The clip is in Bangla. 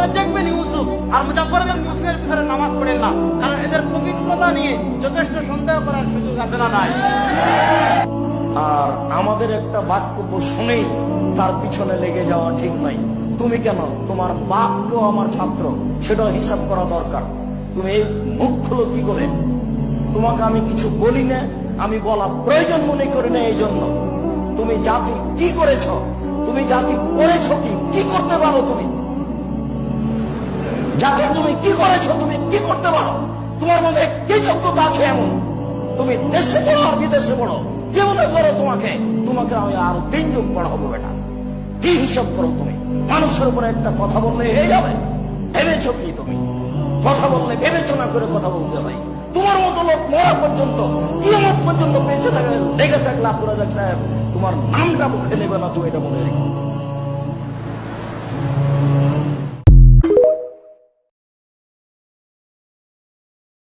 রাজ্জাক বিন ইউসুফ আর মুজাফর বিন ইউসুফের পিছনে নামাজ পড়েন না। কারণ এদের পবিত্রতা নিয়ে যথেষ্ট সন্দেহ করার সুযোগ আছে না নাই। আর আমাদের একটা বাক্যব্য শুনেই তার পিছনে লেগে যাওয়া ঠিক নাই। তুমি কেন? তোমার বাপও আমার ছাত্র। সেটা হিসাব করা দরকার। তুমি মুখ খুলো কি করে? তোমাকে আমি কিছু বলি না, আমি বলা প্রয়োজন মনে করি না এই জন্য তুমি জাতি কি করেছ? তুমি জাতি করেছ কি? কি করতে পারো তুমি? জাতি তুমি কি করেছ? তুমি কি করতে পারো? তোমার মধ্যে কি যোগ্যতা আছে এমন? তুমি দেশে পড়ো আর বিদেশে পড়ো। কে মনে করো তোমাকে? তোমাকে আমি আরও তিন যুগ পড়াবো বেটা। কি হিসাব করো তুমি? মানুষের উপরে একটা কথা বললে হয়ে যাবে ভেবেছো কি তুমি? কথা বললে বিবেচনা করে কথা বলতে হয় তোমার মতো লোক মরা পর্যন্ত, কিয়মত পর্যন্ত বেঁচে থাকে লেগে থাকলে আব্দুল সাহেব তোমার নামটা মুখে নেবে না, তুমি এটা মনে রেখো।